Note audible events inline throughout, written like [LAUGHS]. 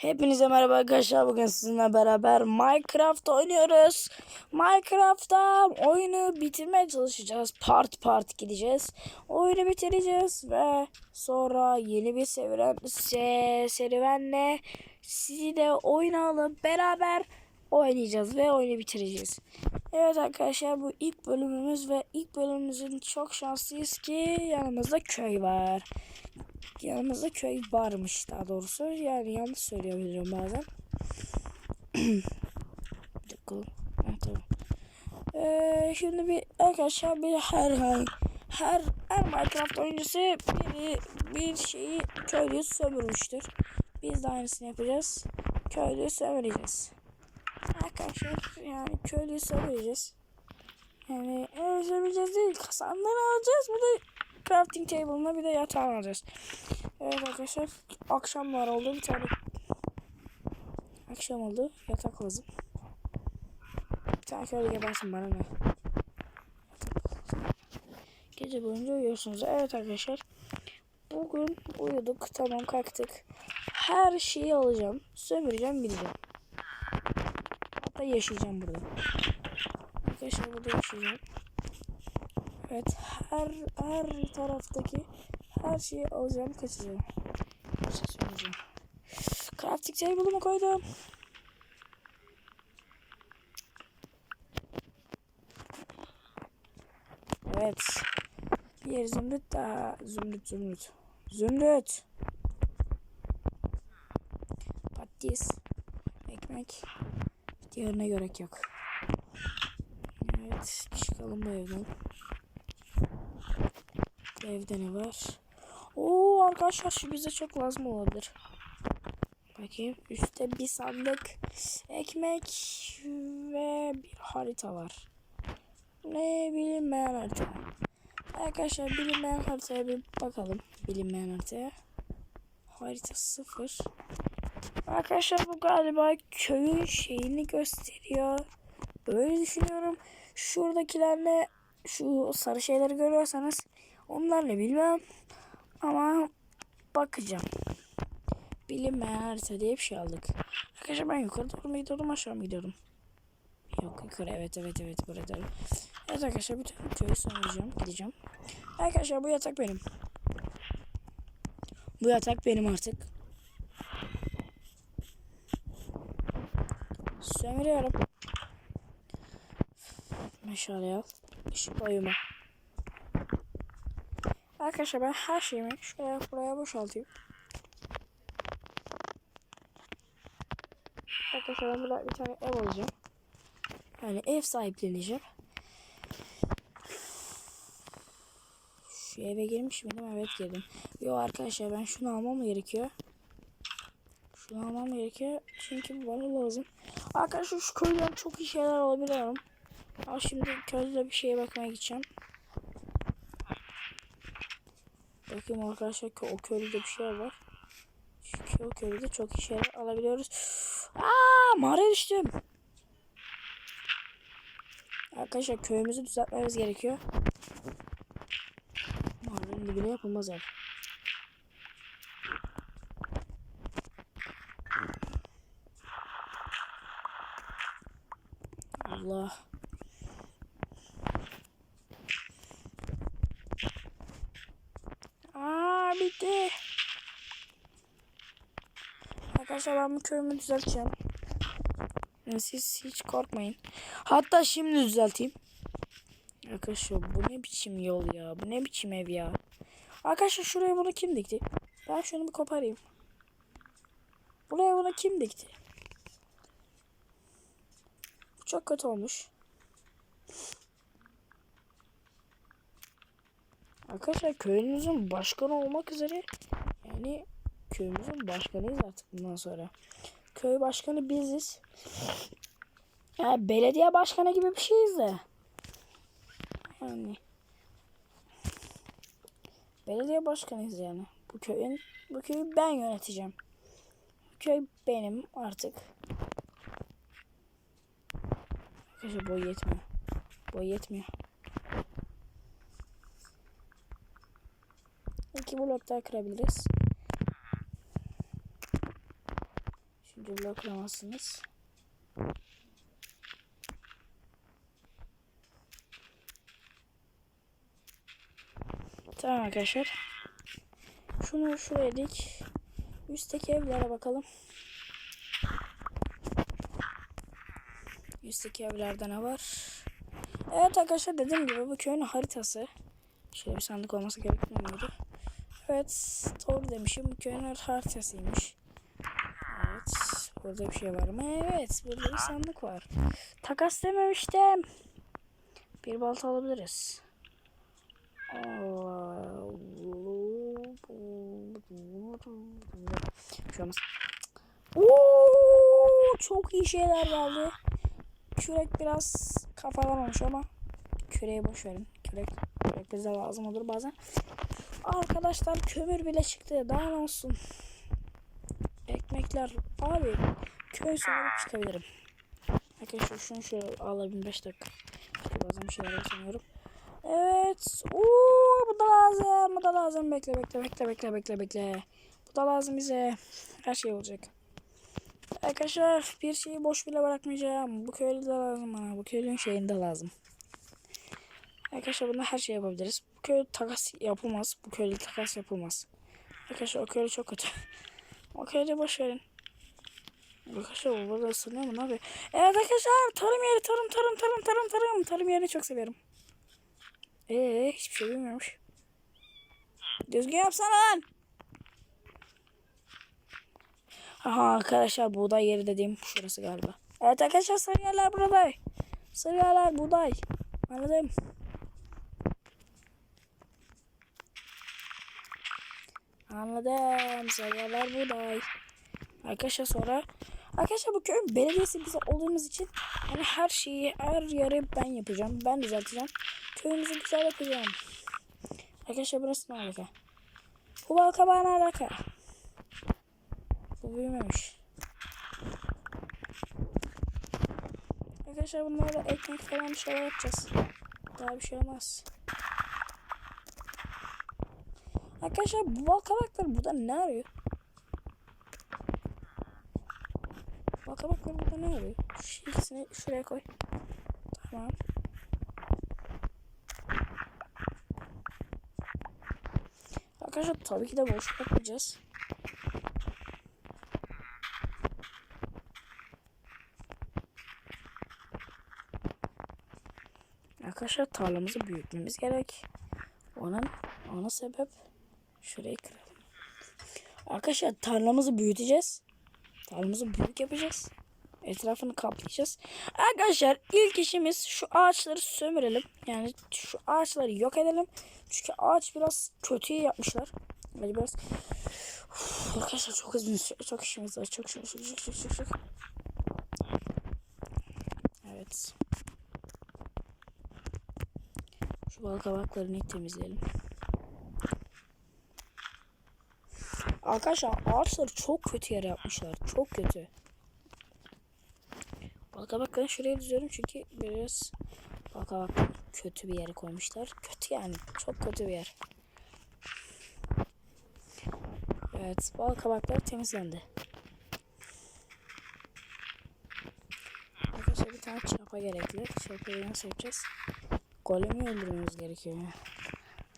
Hepinize merhaba arkadaşlar. Bugün sizinle beraber Minecraft oynuyoruz. Minecraft'ta oyunu bitirmeye çalışacağız. Part part gideceğiz. Oyunu bitireceğiz ve sonra yeni bir serüven, se, serüvenle sizi de oyuna alıp beraber oynayacağız ve oyunu bitireceğiz. Evet arkadaşlar bu ilk bölümümüz ve ilk bölümümüzün çok şanslıyız ki yanımızda köy var yanımızda köy varmış daha doğrusu. Yani yanlış söyleyebilirim bazen. [CLEARS THROAT] bir dakika. Ee, şimdi bir arkadaşlar bir her her her her Minecraft oyuncusu biri bir şeyi köylüyü sömürmüştür. Biz de aynısını yapacağız. Köylüyü sömüreceğiz. Arkadaşlar yani köylüyü sömüreceğiz. Yani öyle sömüreceğiz değil. Kasanları alacağız. Bir de crafting table'ına bir de yatağı alacağız. Evet arkadaşlar akşam var oldu bir tane akşam oldu yatak lazım. Bir tane köylü gebersin bana ne. Gece boyunca uyuyorsunuz. Evet arkadaşlar bugün uyuduk tamam kalktık. Her şeyi alacağım sömüreceğim gideceğim. Hatta yaşayacağım burada. Arkadaşlar burada yaşayacağım. Evet her her taraftaki her şeyi alacağım kaçacağım. Bir şey söyleyeceğim. Crafting table'ımı koydum. Evet. Bir zümrüt daha. Zümrüt zümrüt. Zümrüt. Patates. Ekmek. Diğerine gerek yok. Evet. Çıkalım bu evden. Evde ne var? Oo arkadaşlar şu bize çok lazım olabilir. Bakayım. Üstte bir sandık ekmek ve bir harita var. Ne bilinmeyen harita. Arkadaşlar bilinmeyen haritaya bir bakalım. Bilinmeyen haritaya. Harita sıfır. Arkadaşlar bu galiba köyün şeyini gösteriyor. Böyle düşünüyorum. Şuradakilerle şu sarı şeyleri görüyorsanız onlarla bilmem. Ama bakacağım. Bilinmeyen harita diye bir şey aldık. Arkadaşlar ben yukarı doğru mu gidiyordum aşağı mı gidiyordum? Yok yukarı evet evet evet burada. Evet arkadaşlar bütün köyü sömüreceğim. Gideceğim. Arkadaşlar bu yatak benim. Bu yatak benim artık. Sömürüyorum. Meşale al. Işık uyuma. Arkadaşlar ben her şeyimi şöyle buraya boşaltayım. Arkadaşlar ben burada bir tane ev alacağım. Yani ev sahipleneceğim. Şu eve girmiş miydim? Evet girdim. Yo arkadaşlar ben şunu almam gerekiyor? Şunu almam gerekiyor. Çünkü bana lazım. Arkadaşlar şu köyden çok iyi şeyler alabiliyorum. Ama şimdi köyde bir şeye bakmaya gideceğim. Bakayım arkadaşlar o köyde bir şey var. Çünkü o köyde çok şeyler alabiliyoruz. Aa mağaraya düştüm. Arkadaşlar köyümüzü düzeltmemiz gerekiyor. Mağaranın dibine yapılmaz ev. Allah. Aa bitti. Arkadaşlar ben bu köyümü düzelteceğim. Siz hiç korkmayın. Hatta şimdi düzelteyim. Arkadaşlar bu ne biçim yol ya? Bu ne biçim ev ya? Arkadaşlar şuraya bunu kim dikti? Ben şunu bir koparayım. Buraya bunu kim dikti? Bu çok kötü olmuş. Arkadaşlar köyümüzün başkanı olmak üzere yani köyümüzün başkanıyız artık bundan sonra. Köy başkanı biziz. Yani belediye başkanı gibi bir şeyiz de. Yani belediye başkanıyız yani. Bu köyün bu köyü ben yöneteceğim. Bu köy benim artık. Arkadaşlar boy yetmiyor. Boy yetmiyor. İki blok daha kırabiliriz. Üçüncü bloğu kıramazsınız. Tamam arkadaşlar. Şunu şuraya dik. Üstteki evlere bakalım. Üstteki evlerde ne var? Evet arkadaşlar dediğim gibi bu köyün haritası. Şöyle bir sandık olması gerekmiyor muydu? Evet doğru demişim. Bu köyün haritasıymış. Burada bir şey var mı? Evet. Burada bir sandık var. Takas dememiştim. Bir balta alabiliriz. Olmaz. Oo, çok iyi şeyler geldi. Kürek biraz kafalamamış ama küreği boş verin. Kürek, kürek bize lazım olur bazen. Arkadaşlar kömür bile çıktı. Daha ne olsun. Ekmekler. Abi köy sonup çıkabilirim. Arkadaşlar şunu şöyle alabilirim 5 dakika. Bazen bir şeyler sanıyorum. Evet. Uuu bu da lazım. Bu da lazım. Bekle bekle bekle bekle bekle bekle. Bu da lazım bize. Her şey olacak. Arkadaşlar bir şeyi boş bile bırakmayacağım. Bu köylü de lazım bana. Bu köylünün şeyini de lazım. Arkadaşlar bunda her şey yapabiliriz. Bu köylü takas yapılmaz. Bu köylü takas yapılmaz. Arkadaşlar o köylü çok kötü. o köylü boş verin. Arkadaşlar burada ısınıyor mu abi? Evet arkadaşlar tarım yeri tarım tarım tarım tarım tarım. Tarım yerini çok seviyorum. Eee hiçbir şey bilmiyormuş. Düzgün yapsana lan. Aha arkadaşlar buğday yeri dediğim şurası galiba. Evet arkadaşlar sarı yerler burada. Sarı yerler buğday. Anladım. Anladım. Sarı yerler buğday. Arkadaşlar sonra Arkadaşlar bu köyün belediyesi bize olduğumuz için hani her şeyi her yeri ben yapacağım. Ben düzelteceğim. Köyümüzü güzel yapacağım. Arkadaşlar burası ne alaka? Bu bal kabağı ne alaka? Bu büyümemiş. Arkadaşlar bunlarla ekmek falan bir şeyler yapacağız. Daha bir şey olmaz. Arkadaşlar bu bal kabaklar burada ne arıyor? Bal kabaklar burada ne arıyor? Şu ikisini şuraya koy. Tamam. Arkadaşlar tabii ki de boş yapmayacağız. Arkadaşlar tarlamızı büyütmemiz gerek. Onun ona sebep şurayı kıralım. Arkadaşlar tarlamızı büyüteceğiz. Tarlamızı büyük yapacağız. Etrafını kaplayacağız. Arkadaşlar ilk işimiz şu ağaçları sömürelim. Yani şu ağaçları yok edelim. Çünkü ağaç biraz kötü yapmışlar. Yani biraz Uf, arkadaşlar çok hızlı çok işimiz var. Çok çok çok çok çok çok. Evet. Şu bal kabaklarını temizleyelim. Arkadaşlar ağaçları çok kötü yere yapmışlar. Çok kötü. Bal kabaklarını şuraya diziyorum çünkü biraz bal kabaklarını kötü bir yere koymuşlar. Kötü yani. Çok kötü bir yer. Evet. Bal kabakları temizlendi. Arkadaşlar bir tane çapa gerekli. Çapayı nasıl yapacağız? Golemi öldürmemiz gerekiyor.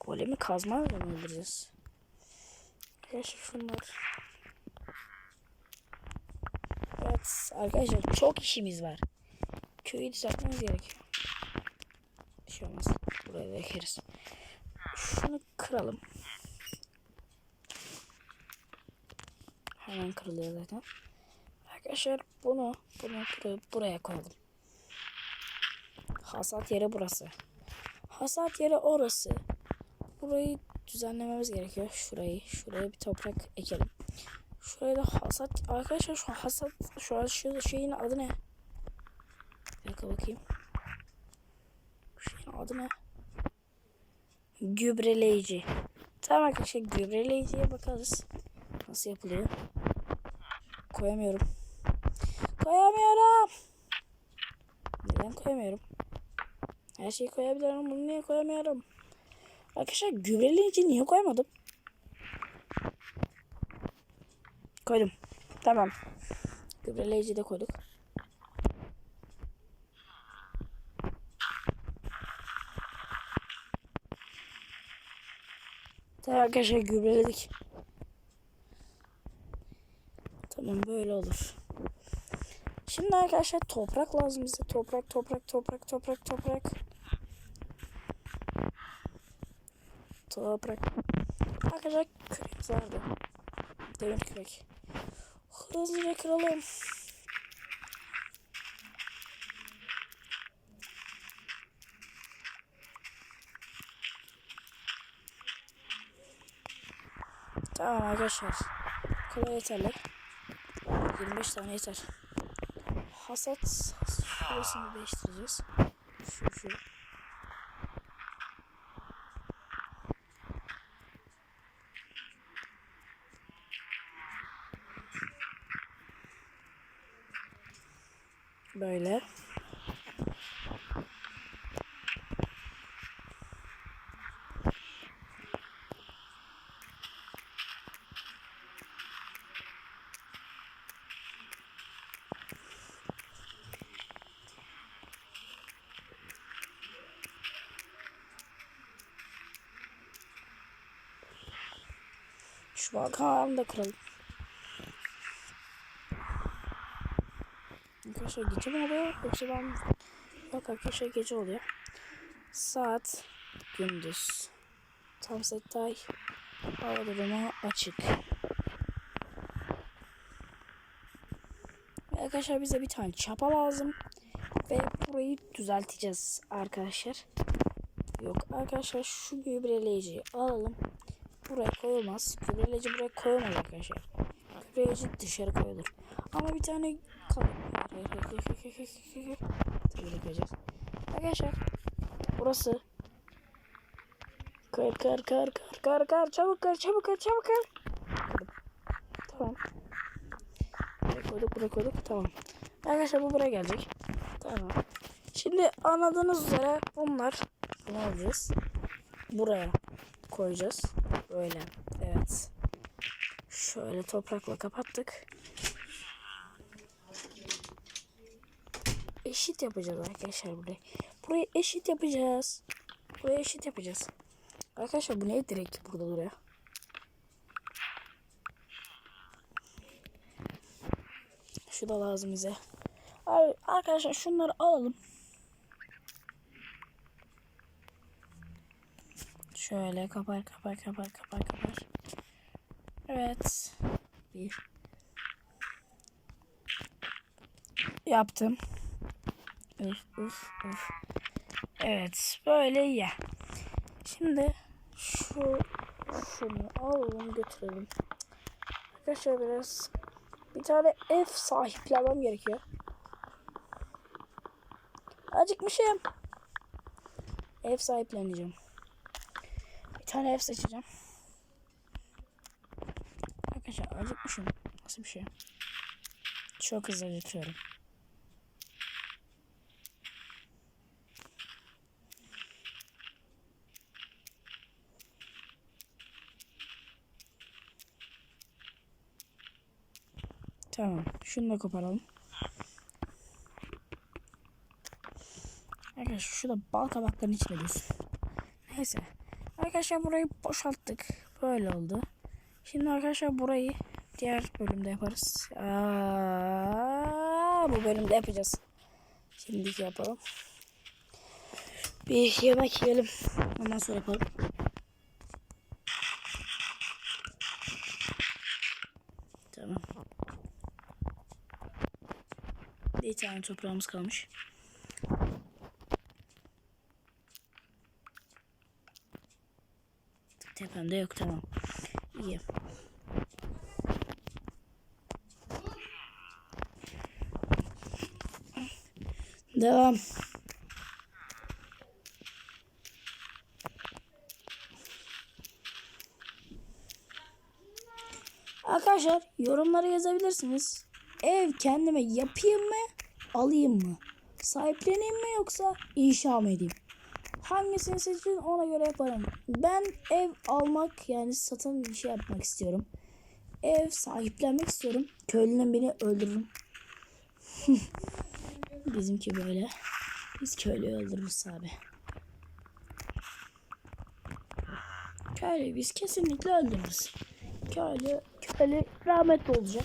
Golemi kazmayla mı öldüreceğiz? Arkadaşlar şunlar. Evet arkadaşlar çok işimiz var. Köyü düzeltmemiz gerekiyor. Bir şey olmaz. Buraya da ekeriz. Şunu kıralım. Hemen kırılıyor zaten. Arkadaşlar bunu bunu buraya, buraya koyalım. Hasat yeri burası. Hasat yeri orası. Burayı düzenlememiz gerekiyor. Şurayı. Şuraya bir toprak ekelim. Şuraya da hasat. Arkadaşlar şu hasat. Şu an şu şeyin adı ne? Bir dakika bakayım. Şeyin adı ne? Gübreleyici. Tamam arkadaşlar gübreleyiciye bakarız. Nasıl yapılıyor? Koyamıyorum. Koyamıyorum. Neden koyamıyorum? Her şeyi koyabilirim. Bunu niye koyamıyorum? Arkadaşlar gübreleyici niye koymadım? Koydum. Tamam. Gübreleyici de koyduk. Tamam arkadaşlar gübreledik. Tamam böyle olur. Şimdi arkadaşlar toprak lazım bize. Toprak, toprak, toprak, toprak, toprak. Toprak. Arkadaşlar küreğimiz vardı. Demir kürek. Hızlıca kıralım. Tamam arkadaşlar. Kadar yeterli. 25 tane yeter. Hasat şurasını değiştireceğiz. Şu şu. Böyle. Şu balkanlarını da kıralım. Arkadaşlar gece mi oluyor yoksa ben... Yok arkadaşlar gece oluyor. Saat gündüz. Tam settay. Hava durumu açık. Arkadaşlar bize bir tane çapa lazım. Ve burayı düzelteceğiz arkadaşlar. Yok arkadaşlar şu gübreleyiciyi alalım. Buraya koyulmaz. Gübreleyici buraya koyulmaz arkadaşlar. Gübreleyici dışarı koyulur. Ama bir tane. Arkadaşlar burası Kır kır kır kır kır kır çabuk kır çabuk kır çabuk. Kırdım. Tamam. Buraya koyduk buraya koyduk tamam. Arkadaşlar bu buraya gelecek. Tamam. Şimdi anladığınız üzere bunlar ne yapacağız? Buraya koyacağız. Böyle. Evet. Şöyle toprakla kapattık. Eşit yapacağız arkadaşlar burayı. Burayı eşit yapacağız. Burayı eşit yapacağız. Arkadaşlar bu ne direkt burada duruyor? Şu da lazım bize. Ar- Arkadaşlar şunları alalım. Şöyle kapar kapar kapar kapar kapar. Evet. Bir. Yaptım. Üf üf üf. Evet böyle iyi. Şimdi şu şunu alalım götürelim. Arkadaşlar biraz bir tane ev sahiplenmem gerekiyor. Acıkmışım. Ev sahipleneceğim. Tane ev seçeceğim. Arkadaşlar acıkmışım. Nasıl bir şey? Çok hızlı acıkıyorum. Tamam. Şunu da koparalım. Arkadaşlar şurada bal kabakların içine düşsün. Neyse. Arkadaşlar burayı boşalttık. Böyle oldu. Şimdi arkadaşlar burayı diğer bölümde yaparız. Aa, bu bölümde yapacağız. Şimdiki yapalım. Bir yemek yiyelim. Ondan sonra yapalım. Tamam. Bir tane toprağımız kalmış. Tepemde yok tamam. İyi. Devam. Arkadaşlar yorumlara yazabilirsiniz. Ev kendime yapayım mı, alayım mı? Sahipleneyim mi yoksa inşa mı edeyim? Hangisini seçin ona göre yaparım. Ben ev almak yani satın bir şey yapmak istiyorum. Ev sahiplenmek istiyorum. Köylünün beni öldürürüm. [LAUGHS] Bizimki böyle. Biz köylüyü öldürürüz abi. Köylüyü biz kesinlikle öldürürüz. Köylü, köylü rahmetli olacak.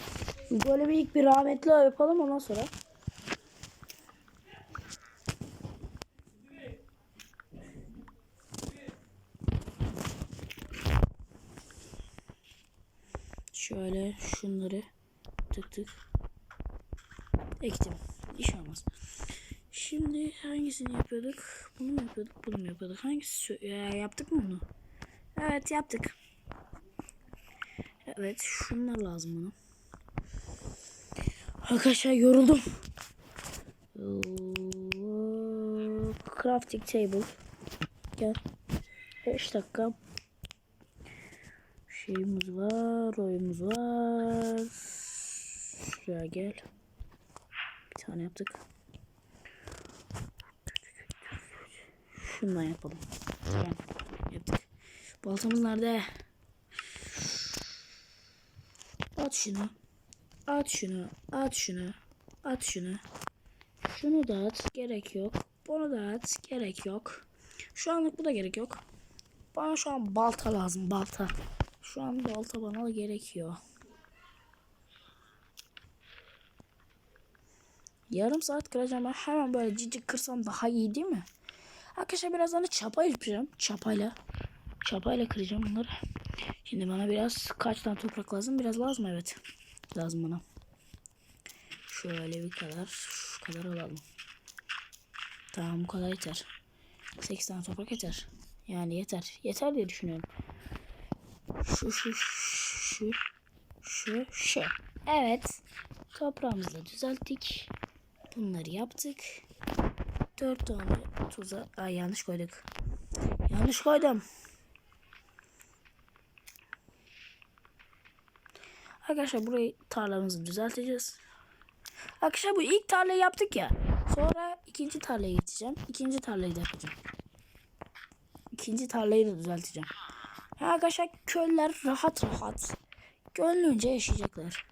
Böyle bir ilk bir rahmetli yapalım ondan sonra. Şöyle şunları tık tık ektim. İş olmaz. Şimdi hangisini yapıyorduk? Bunu mu yapıyorduk? Bunu mu yapıyorduk? Hangisi? Ya, yaptık mı bunu? Evet yaptık. Evet şunlar lazım bana. Arkadaşlar yoruldum. Crafting table. Gel. 5 dakika. Şeyimiz var, oyumuz var. Şuraya gel. Bir tane yaptık. Şundan yapalım. Tamam. Yaptık. Baltamız nerede? At şunu. At şunu. At şunu. At şunu. Şunu da at. Gerek yok. Bunu da at. Gerek yok. Şu anlık bu da gerek yok. Bana şu an balta lazım. Balta. Şu an balta bana gerekiyor. Yarım saat kıracağım. Ben hemen böyle cicik kırsam daha iyi değil mi? Arkadaşlar birazdan da çapa yapacağım. Çapayla. Çapayla kıracağım bunları. Şimdi bana biraz kaç tane toprak lazım? Biraz lazım evet. Lazım bana. Şöyle bir kadar. Şu kadar alalım. Tamam bu kadar yeter. 8 tane toprak yeter. Yani yeter. Yeter diye düşünüyorum. Şu şu şu şu şu. Evet. Toprağımızı düzelttik. Bunları yaptık. 4 tane tuza... Ay yanlış koyduk. Yanlış koydum. Arkadaşlar burayı tarlamızı düzelteceğiz. Arkadaşlar bu ilk tarlayı yaptık ya. Sonra ikinci tarlaya geçeceğim. İkinci tarlayı da yapacağım. İkinci tarlayı da düzelteceğim. Arkadaşlar köylüler rahat rahat gönlünce yaşayacaklar.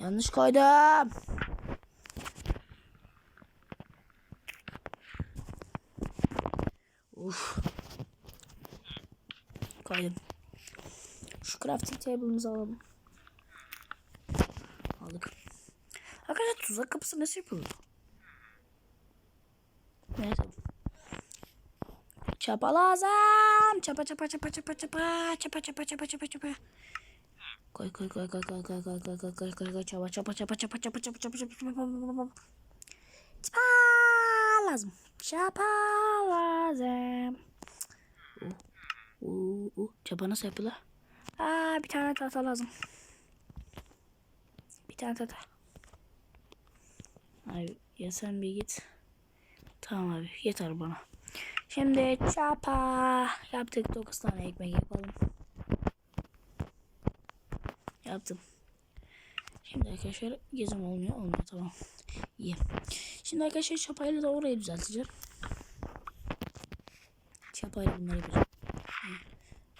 Yanlış koydum. Uf. Koydum. Şu crafting table'ımızı alalım. Aldık. Arkadaşlar tuzak kapısı nasıl yapılıyor? Evet. Çapa lazım. Çapa çapa çapa çapa çapa çapa çapa çapa çapa çapa. Koy koy koy koy koy koy koy koy koy koy koy koy çapa çapa çapa çapa çapa çapa çapa çapa çapa çapa lazım. Çapa lazım. Uh, uh, uh. Çapa nasıl yapılır? Aa bir tane tahta lazım. Bir tane tahta. Abi ya sen bir git. Tamam abi yeter bana. Şimdi çapa yaptık 9 tane ekmek yapalım. Yaptım. Şimdi arkadaşlar gezim olmuyor olmuyor tamam. İyi. Şimdi arkadaşlar çapayla da orayı düzelteceğim. Çapayla bunları yapacağım.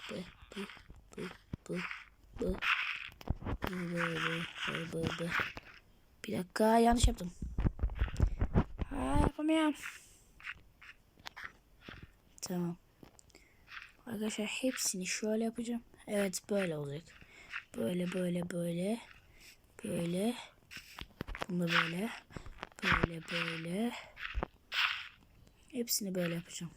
Bu bu bu bu bu bu bu bu bu bu Bir dakika yanlış yaptım. Ha yapamıyorum. Tamam. Arkadaşlar hepsini şöyle yapacağım. Evet böyle olacak. Böyle böyle böyle. Böyle. Bunu böyle. Böyle böyle. Hepsini böyle yapacağım.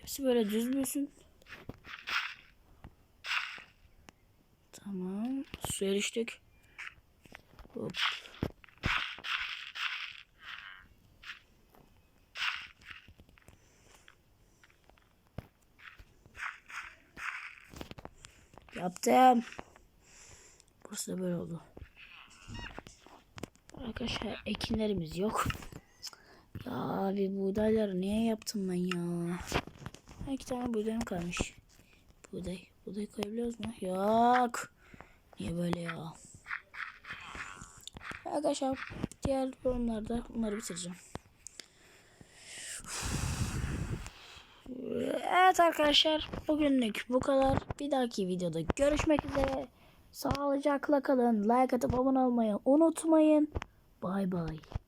Hepsi böyle düz büyüsün. Tamam. Suya düştük. Hop. Yaptım. Burası da böyle oldu. Arkadaşlar ekinlerimiz yok. Ya abi buğdayları niye yaptım ben ya? Ha, İki tane buğdayım kalmış. Buğday. Buğday koyabiliyoruz mu? Yok. Niye böyle ya? Arkadaşlar diğer yorumlarda bunları bitireceğim. Evet arkadaşlar bugünlük bu kadar. Bir dahaki videoda görüşmek üzere. Sağlıcakla kalın. Like atıp abone olmayı unutmayın. Bay bay.